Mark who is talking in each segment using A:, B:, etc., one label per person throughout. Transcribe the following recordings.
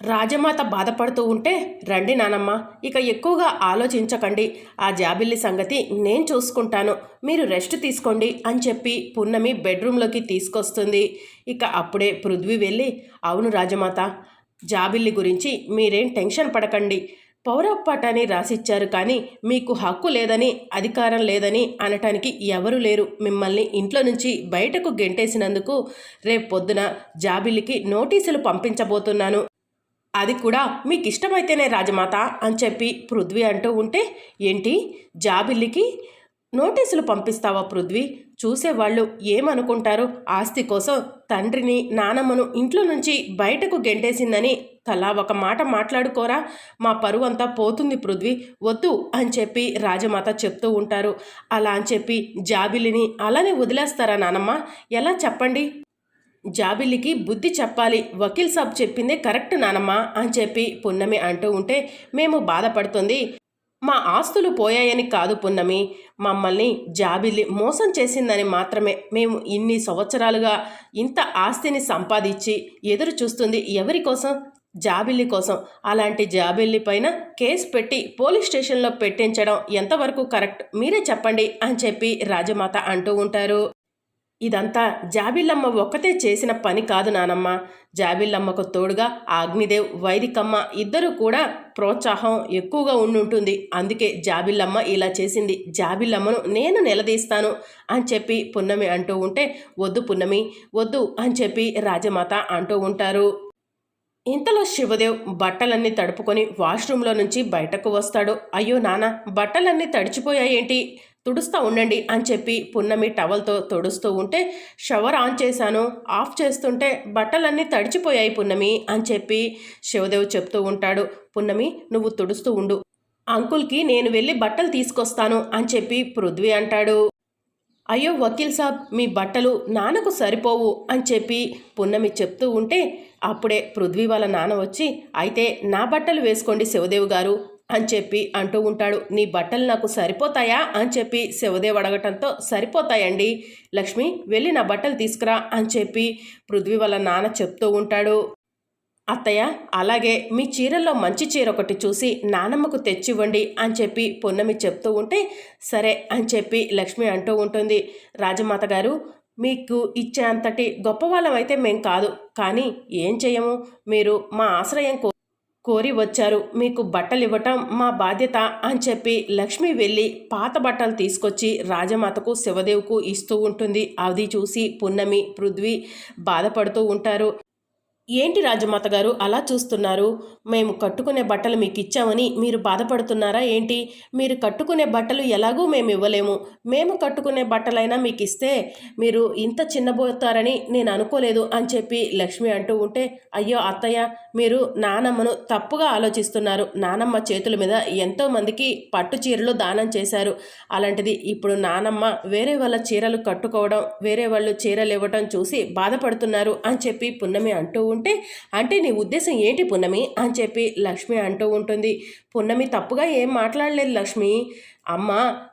A: రాజమాత బాధపడుతూ ఉంటే రండి నానమ్మ ఇక ఎక్కువగా ఆలోచించకండి. ఆ జాబిల్లి సంగతి నేను చూసుకుంటాను. మీరు రెస్ట్ తీసుకోండి అని చెప్పి పున్నమి బెడ్రూమ్లోకి తీసుకొస్తుంది. ఇక అప్పుడే పృథ్వీ వెళ్ళి అవును రాజమాత జాబిల్లి గురించి మీరేం టెన్షన్ పడకండి. పౌరపాఠాన్ని రాసిచ్చారు కానీ మీకు హక్కు లేదని అధికారం లేదని అనటానికి ఎవరు లేరు. మిమ్మల్ని ఇంట్లో నుంచి బయటకు గెంటేసినందుకు రేపు పొద్దున జాబిల్లికి నోటీసులు పంపించబోతున్నాను. అది కూడా మీకు ఇష్టమైతేనే రాజమాత అని చెప్పి పృథ్వీ అంటూ ఉంటే ఏంటి? జాబిల్లికి నోటీసులు పంపిస్తావా పృథ్వీ? చూసేవాళ్ళు ఏమనుకుంటారు? ఆస్తి కోసం తండ్రిని నానమ్మను ఇంట్లో నుంచి బయటకు గెంటేసిందని తలా ఒక మాట మాట్లాడుకోరా? మా పరువు అంతా పోతుంది పృథ్వీ వద్దు అని చెప్పి రాజమాత చెప్తూ ఉంటారు. అలా అని చెప్పి జాబిలిని అలానే వదిలేస్తారా నానమ్మ? ఎలా చెప్పండి? జాబిల్లికి బుద్ధి చెప్పాలి. వకీల్ సాబ్ చెప్పిందే కరెక్ట్ నానమ్మ అని చెప్పి పున్నమి అంటూ ఉంటే మేము బాధపడుతుంది. మా ఆస్తులు పోయాయని కాదు పున్నమి. మమ్మల్ని జాబిల్లి మోసం చేసిందని మాత్రమే మేము ఇన్ని సంవత్సరాలుగా ఇంత ఆస్తిని సంపాదించి ఎదురు చూస్తుంది ఎవరి కోసం? జాబిల్లి కోసం. అలాంటి జాబిల్లి పైన కేసు పెట్టి పోలీస్ స్టేషన్లో పెట్టించడం ఎంతవరకు కరెక్ట్? మీరే చెప్పండి అని చెప్పి రాజమాత అంటూ ఉంటారు. ఇదంతా జాబిల్లమ్మ ఒక్కతే చేసిన పని కాదు నానమ్మ. జాబిల్లమ్మకు తోడుగా ఆగ్నిదేవ్ అగ్నిదేవ్ వైదికమ్మ ఇద్దరు కూడా ప్రోత్సాహం ఎక్కువగా ఉండుంటుంది. అందుకే జాబిల్లమ్మ ఇలా చేసింది. జాబిల్లమ్మను నేను నిలదీస్తాను అని చెప్పి పున్నమి అంటూ ఉంటే వద్దు పున్నమి వద్దు అని చెప్పి రాజమాత అంటూ ఉంటారు. ఇంతలో శివదేవ్ బట్టలన్నీ తడుపుకొని వాష్రూమ్లో నుంచి బయటకు వస్తాడు. అయ్యో నాన్న బట్టలన్నీ తడిచిపోయాయేంటి? తుడుస్తూ ఉండండి అని చెప్పి పున్నమి టవల్తో తుడుస్తూ ఉంటే షవర్ ఆన్ చేశాను ఆఫ్ చేస్తుంటే బట్టలన్నీ తడిచిపోయాయి పున్నమి అని చెప్పి శివదేవ్ చెప్తూ ఉంటాడు. పున్నమి నువ్వు తుడుస్తూ ఉండు. అంకుల్కి నేను వెళ్ళి బట్టలు తీసుకొస్తాను అని చెప్పి పృథ్వీ అంటాడు. అయ్యో వకీల్ సాబ్ మీ బట్టలు నాన్నకు సరిపోవు అని చెప్పి పున్నమి చెప్తూ ఉంటే అప్పుడే పృథ్వీ వాళ్ళ నాన్న వచ్చి అయితే నా బట్టలు వేసుకోండి శివదేవ్ గారు అని చెప్పి అంటూ ఉంటాడు. నీ బట్టలు నాకు సరిపోతాయా? అని చెప్పి శివదేవ్ అడగటంతో సరిపోతాయండి. లక్ష్మి వెళ్ళి నా బట్టలు తీసుకురా అని చెప్పి పృథ్వీ వాళ్ళ నాన్న చెప్తూ ఉంటాడు. అత్తయ్య అలాగే మీ చీరల్లో మంచి చీర ఒకటి చూసి నానమ్మకు తెచ్చివ్వండి అని చెప్పి పొన్నమి చెప్తూ ఉంటే సరే అని చెప్పి లక్ష్మి అంటూ ఉంటుంది. రాజమాత గారు మీకు ఇచ్చే అంతటి గొప్పవాళ్ళం అయితే మేం కాదు. కానీ ఏం చేయము మీరు మా ఆశ్రయం కో కోరి వచ్చారు. మీకు బట్టలు ఇవ్వటం మా బాధ్యత అని చెప్పి లక్ష్మి వెళ్ళి పాత బట్టలు తీసుకొచ్చి రాజమాతకు శివదేవుకు ఇస్తూ ఉంటుంది. అది చూసి పున్నమి పృథ్వీ బాధపడుతూ ఉంటారు. ఏంటి రాజమాత గారు అలా చూస్తున్నారు? మేము కట్టుకునే బట్టలు మీకు ఇచ్చామని మీరు బాధపడుతున్నారా ఏంటి? మీరు కట్టుకునే బట్టలు ఎలాగూ మేము ఇవ్వలేము. మేము కట్టుకునే బట్టలైనా మీకు ఇస్తే మీరు ఇంత చిన్నబోతారని నేను అనుకోలేదు అని చెప్పి లక్ష్మి అంటూ ఉంటే అయ్యో అత్తయ్య మీరు నానమ్మను తప్పుగా ఆలోచిస్తున్నారు. నానమ్మ చేతుల మీద ఎంతోమందికి పట్టు చీరలు దానం చేశారు. అలాంటిది ఇప్పుడు నానమ్మ వేరే వాళ్ళ చీరలు కట్టుకోవడం వేరే వాళ్ళు చీరలు ఇవ్వడం చూసి బాధపడుతున్నారు అని చెప్పి పున్నమి అంటూ ఉంటే అంటే నీ ఉద్దేశం ఏంటి పున్నమి? అని చెప్పి లక్ష్మి అంటూ ఉంటుంది. పున్నమి తప్పుగా ఏం మాట్లాడలేదు లక్ష్మి. అమ్మ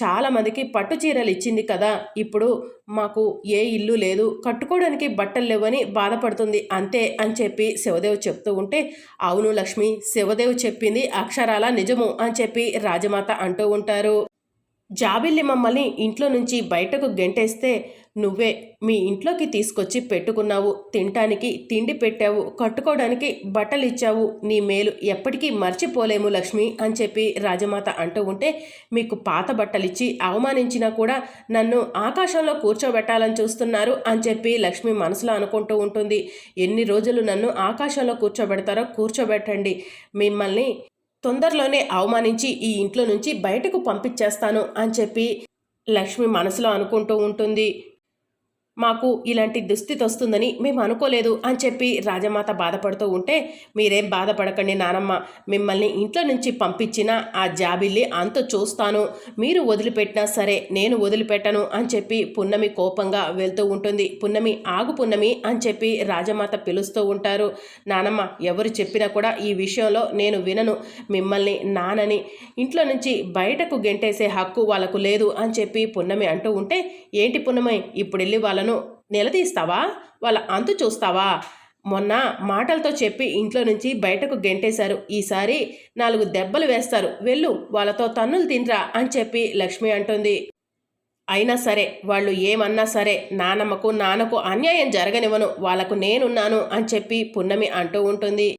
A: చాలామందికి పట్టు చీరలు ఇచ్చింది కదా. ఇప్పుడు మాకు ఏ ఇల్లు లేదు. కట్టుకోవడానికి బట్టలు లేవని బాధపడుతుంది. అంతే అని చెప్పి శివదేవ్ చెప్తూ ఉంటే అవును లక్ష్మి శివదేవ్ చెప్పింది అక్షరాల నిజము అని చెప్పి రాజమాత అంటూ ఉంటారు. జాబిల్లి మమ్మల్ని ఇంట్లో నుంచి బయటకు గెంటేస్తే నువ్వే మీ ఇంట్లోకి తీసుకొచ్చి పెట్టుకున్నావు. తినటానికి తిండి పెట్టావు. కట్టుకోవడానికి బట్టలు ఇచ్చావు నీ మేలు ఎప్పటికీ మర్చిపోలేము లక్ష్మి అని చెప్పి రాజమాత అంటూ ఉంటే మీకు పాత బట్టలు ఇచ్చి అవమానించినా కూడా నన్ను ఆకాశంలో కూర్చోబెట్టాలని చూస్తున్నారు అని చెప్పి లక్ష్మి మనసులో అనుకుంటూ ఉంటుంది. ఎన్ని రోజులు నన్ను ఆకాశంలో కూర్చోబెడతారో కూర్చోబెట్టండి. మిమ్మల్ని తొందరలోనే అవమానించి ఈ ఇంట్లో నుంచి బయటకు పంపించేస్తాను అని చెప్పి లక్ష్మి మనసులో అనుకుంటూ ఉంటుంది. మాకు ఇలాంటి దుస్థితి వస్తుందని మేము అనుకోలేదు అని చెప్పి రాజమాత బాధపడుతూ ఉంటే మీరేం బాధపడకండి నానమ్మ. మిమ్మల్ని ఇంట్లో నుంచి పంపించిన ఆ జాబిల్లి అంత చూస్తాను. మీరు వదిలిపెట్టినా సరే నేను వదిలిపెట్టను అని చెప్పి పున్నమి కోపంగా వెళ్తూ ఉంటుంది. పున్నమి ఆగు పున్నమి అని చెప్పి రాజమాత పిలుస్తూ ఉంటారు. నానమ్మ ఎవరు చెప్పినా కూడా ఈ విషయంలో నేను వినను. మిమ్మల్ని నానని ఇంట్లో నుంచి బయటకు గెంటేసే హక్కు వాళ్ళకు లేదు అని చెప్పి పున్నమి అంటూ ఉంటే ఏంటి పున్నమి ఇప్పుడు వెళ్ళి వాళ్ళను నిలదీస్తావా? వాళ్ళ అంతు చూస్తావా? మొన్న మాటలతో చెప్పి ఇంట్లో నుంచి బయటకు గెంటేశారు. ఈసారి నాలుగు దెబ్బలు వేస్తారు. వెళ్ళు వాళ్ళతో తన్నులు తినరా అని చెప్పి లక్ష్మి అంటుంది. అయినా సరే వాళ్ళు ఏమన్నా సరే నానమ్మకు నాన్నకు అన్యాయం జరగనివ్వను. వాళ్ళకు నేనున్నాను అని చెప్పి పున్నమి అంటూ ఉంటుంది.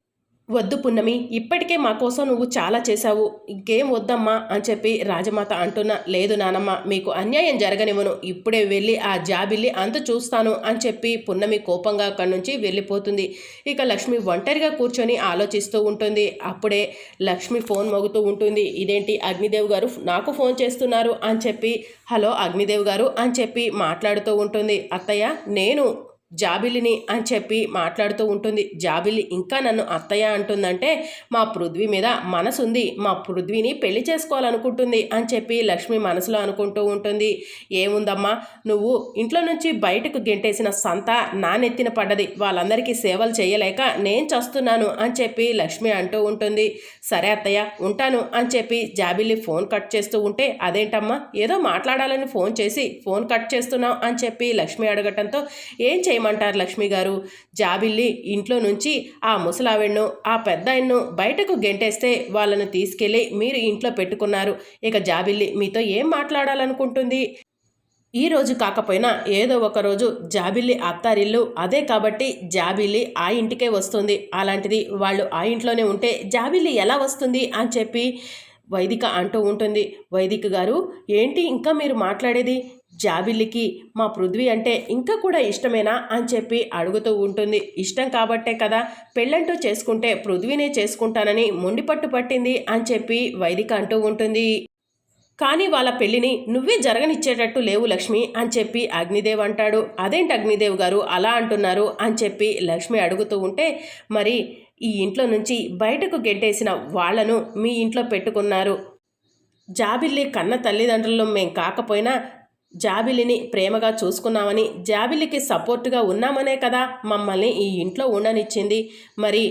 A: వద్దు పున్నమి ఇప్పటికే మా కోసం నువ్వు చాలా చేశావు. ఇంకేం వద్దమ్మా అని చెప్పి రాజమాత అంటున్నా లేదు నానమ్మ మీకు అన్యాయం జరగనివ్వను. ఇప్పుడే వెళ్ళి ఆ జాబిల్లి అంత చూస్తాను అని చెప్పి పున్నమి కోపంగా అక్కడి నుంచి వెళ్ళిపోతుంది. ఇక లక్ష్మి ఒంటరిగా కూర్చొని ఆలోచిస్తూ ఉంటుంది. అప్పుడే లక్ష్మి ఫోన్ మోగుతూ ఉంటుంది. ఇదేంటి అగ్నిదేవ్ గారు నాకు ఫోన్ చేస్తున్నారు అని చెప్పి హలో అగ్నిదేవ్ గారు అని చెప్పి మాట్లాడుతూ ఉంటుంది. అత్తయ్య నేను జాబిలిని అని చెప్పి మాట్లాడుతూ ఉంటుంది. జాబిలి ఇంకా నన్ను అత్తయ్య అంటుందంటే మా పృథ్వీ మీద మనసుంది. మా పృథ్వీని పెళ్ళి చేసుకోవాలనుకుంటుంది అని చెప్పి లక్ష్మి మనసులో అనుకుంటూ ఉంటుంది. ఏముందమ్మా నువ్వు ఇంట్లో నుంచి బయటకు గెంటేసిన సంత నా నెత్తిన పడ్డది. వాళ్ళందరికీ సేవలు చేయలేక నేను చస్తున్నాను అని చెప్పి లక్ష్మి అంటూ ఉంటుంది. సరే అత్తయ్య ఉంటాను అని చెప్పి జాబిల్లి ఫోన్ కట్ చేస్తూ ఉంటే అదేంటమ్మా ఏదో మాట్లాడాలని ఫోన్ చేసి ఫోన్ కట్ చేస్తున్నావు అని చెప్పి లక్ష్మి అడగటంతో ఏం చేయమంటారు లక్ష్మి గారు? జాబిల్లి ఇంట్లో నుంచి ఆ ముసలావిడ్ను ఆ పెద్ద ఆయన్ను బయటకు గెంటేస్తే వాళ్ళను తీసుకెళ్ళి మీరు ఇంట్లో పెట్టుకున్నారు. ఇక జాబిల్లి మీతో ఏం మాట్లాడాలనుకుంటుంది? ఈ రోజు కాకపోయినా ఏదో ఒక రోజు జాబిల్లి అత్తారిల్లు అదే కాబట్టి జాబిల్లి ఆ ఇంటికే వస్తుంది. అలాంటిది వాళ్ళు ఆ ఇంట్లోనే ఉంటే జాబిల్లి ఎలా వస్తుంది అని చెప్పి వైదిక అంటూ ఉంటుంది. వైదిక గారు ఏంటి ఇంకా మీరు మాట్లాడేది? జాబిల్లికి మా పృథ్వీ అంటే ఇంకా కూడా ఇష్టమేనా? అని చెప్పి అడుగుతూ ఉంటుంది. ఇష్టం కాబట్టే కదా పెళ్ళంటూ చేసుకుంటే పృథ్వీనే చేసుకుంటానని మొండిపట్టు పట్టింది అని చెప్పి వైదిక అంటూ ఉంటుంది. కానీ వాళ్ళ పెళ్ళిని నువ్వే జరగనిచ్చేటట్టు లేవు లక్ష్మి అని చెప్పి అగ్నిదేవ్ అంటాడు. అదేంటి అగ్నిదేవ్ గారు అలా అంటున్నారు? అని చెప్పి లక్ష్మి అడుగుతూ ఉంటే మరి ఈ ఇంట్లో నుంచి బయటకు గెడ్డేసిన వాళ్ళను మీ ఇంట్లో పెట్టుకున్నారు. జాబిల్లి కన్న తల్లిదండ్రులు మేం కాకపోయినా జాబిలిని ప్రేమగా చూసుకున్నామని జాబిలికి సపోర్టుగా ఉన్నామనే కదా మమ్మల్ని ఈ ఇంట్లో ఉండనిచ్చింది. మరి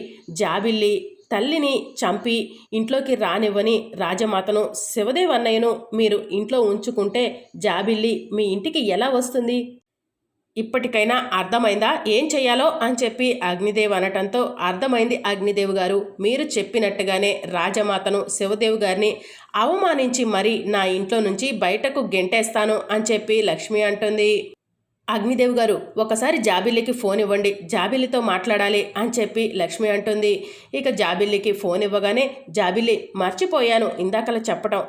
A: జాబిల్లి తల్లిని చంపి ఇంట్లోకి రానివ్వని రాజమాతను శివదేవన్నయ్యను మీరు ఇంట్లో ఉంచుకుంటే జాబిల్లి మీ ఇంటికి ఎలా వస్తుంది? ఇప్పటికైనా అర్థమైందా? ఏం చెయ్యాలో? అని చెప్పి అగ్నిదేవ్ అనటంతో అర్థమైంది అగ్నిదేవ్ గారు. మీరు చెప్పినట్టుగానే రాజమాతను శివదేవ్ గారిని అవమానించి మరి నా ఇంట్లో నుంచి బయటకు గెంటేస్తాను అని చెప్పి లక్ష్మి అంటుంది. అగ్నిదేవ్ గారు ఒకసారి జాబిల్లికి ఫోన్ ఇవ్వండి. జాబిల్లితో మాట్లాడాలి అని చెప్పి లక్ష్మి అంటుంది. ఇక జాబిల్లికి ఫోన్ ఇవ్వగానే జాబిల్లి మర్చిపోయాను. ఇందాకలా చెప్పటం.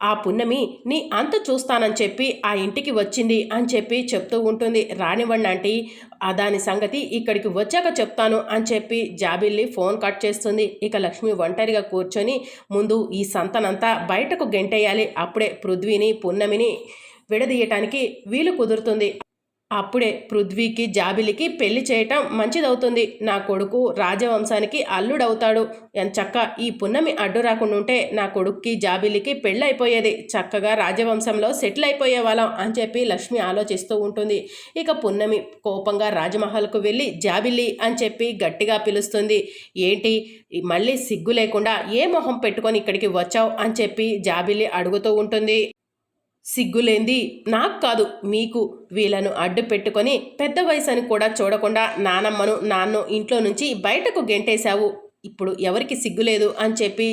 A: ఆ పున్నమి నీ అంత చూస్తానని చెప్పి ఆ ఇంటికి వచ్చింది అని చెప్పి చెప్తూ ఉంటుంది రానివ్వండి ఆంటీ. ఆ దాని సంగతి ఇక్కడికి వచ్చాక చెప్తాను అని చెప్పి జాబిల్లి ఫోన్ కట్ చేస్తుంది. ఇక లక్ష్మి ఒంటరిగా కూర్చొని ముందు ఈ సంతనంతా బయటకు గెంటేయాలి. అప్పుడే పృథ్వీని పున్నమిని విడదీయటానికి వీలు కుదురుతుంది. అప్పుడే పృథ్వీకి జాబిలికి పెళ్ళి చేయటం మంచిదవుతుంది. నా కొడుకు రాజవంశానికి అల్లుడవుతాడు. చక్క ఈ పున్నమి అడ్డు రాకుండా ఉంటే నా కొడుక్కి జాబిలికి పెళ్ళైపోయేది చక్కగా రాజవంశంలో సెటిల్ అయిపోయే వాళ్ళం అని చెప్పి లక్ష్మి ఆలోచిస్తూ ఉంటుంది. ఇక పున్నమి కోపంగా రాజమహల్కు వెళ్ళి జాబిల్లి అని చెప్పి గట్టిగా పిలుస్తుంది. ఏంటి? మళ్ళీ సిగ్గు లేకుండా ఏ మొహం పెట్టుకొని ఇక్కడికి వచ్చావు అని చెప్పి జాబిల్లి అడుగుతూ ఉంటుంది. సిగ్గులేంది. నాకు కాదు మీకు. వీళ్ళను అడ్డు పెట్టుకొని పెద్ద వయసుని కూడా చూడకుండా నానమ్మను నాన్ను ఇంట్లో నుంచి బయటకు గెంటేశావు. ఇప్పుడు ఎవరికి సిగ్గులేదు అని చెప్పి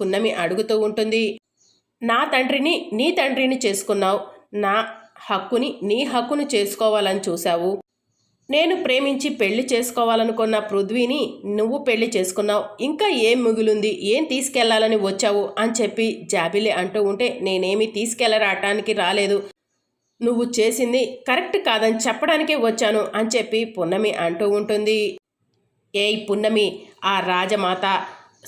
A: పున్నమి అడుగుతూ ఉంటుంది. నా తండ్రిని నీ తండ్రిని చేసుకున్నావు. నా హక్కుని నీ హక్కును చేసుకోవాలని చూశావు. నేను ప్రేమించి పెళ్ళి చేసుకోవాలనుకున్న పృథ్వీని నువ్వు పెళ్ళి చేసుకున్నావు. ఇంకా ఏం మిగులుంది? ఏం తీసుకెళ్ళాలని వచ్చావు? అని చెప్పి జాబిలే అంటూ ఉంటే నేనేమి తీసుకెళ్ళరాటానికి రాలేదు. నువ్వు చేసింది కరెక్ట్ కాదని చెప్పడానికే వచ్చాను అని చెప్పి పున్నమి అంటూ ఉంటుంది. ఏయ్ పున్నమి ఆ రాజమాత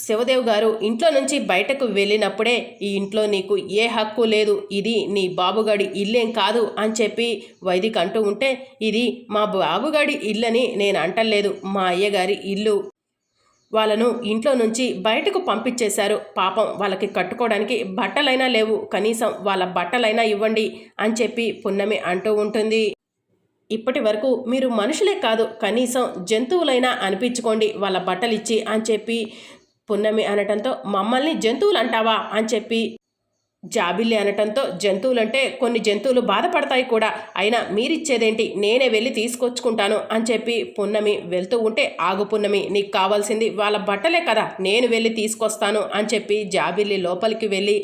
A: శివదేవ్ గారు ఇంట్లో నుంచి బయటకు వెళ్ళినప్పుడే ఈ ఇంట్లో నీకు ఏ హక్కు లేదు ఇది నీ బాబుగాడి ఇల్లేం కాదు అని చెప్పి వైదిక్ అంటూ ఉంటే ఇది మా బాబుగాడి ఇల్లని నేను అంటలేదు మా అయ్యగారి ఇల్లు. వాళ్ళను ఇంట్లో నుంచి బయటకు పంపించేశారు. పాపం వాళ్ళకి కట్టుకోవడానికి బట్టలైనా లేవు కనీసం వాళ్ళ బట్టలైనా ఇవ్వండి అని చెప్పి పున్నమి అంటూ ఉంటుంది. ఇప్పటి వరకు మీరు మనుషులే కాదు కనీసం జంతువులైనా అనిపించుకోండి వాళ్ళ బట్టలు ఇచ్చి అని చెప్పి పున్నమి అనటంతో మమ్మల్ని జంతువులు అంటావా అని చెప్పి జాబిల్లి అనటంతో జంతువులంటే కొన్ని జంతువులు బాధపడతాయి కూడా. అయినా మీరిచ్చేదేంటి? నేనే వెళ్ళి తీసుకొచ్చుకుంటాను అని చెప్పి పున్నమి వెళ్తూ ఉంటే ఆగు పున్నమి నీకు కావాల్సింది వాళ్ళ బట్టలే కదా నేను వెళ్ళి తీసుకొస్తాను అని చెప్పి జాబిల్లి లోపలికి వెళ్ళి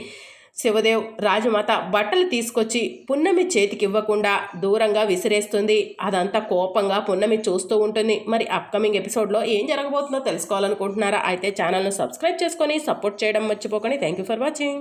A: శివదేవ్ రాజమాత బట్టలు తీసుకొచ్చి పున్నమి చేతికి ఇవ్వకుండా దూరంగా విసిరేస్తుంది. అదంతా కోపంగా పున్నమి చూస్తూ ఉంటుంది. మరి అప్కమింగ్ ఎపిసోడ్లో ఏం జరగబోతుందో తెలుసుకోవాలనుకుంటున్నారా? అయితే ఛానల్ను సబ్స్క్రైబ్ చేసుకొని సపోర్ట్ చేయడం మర్చిపోకండి. Thank you for watching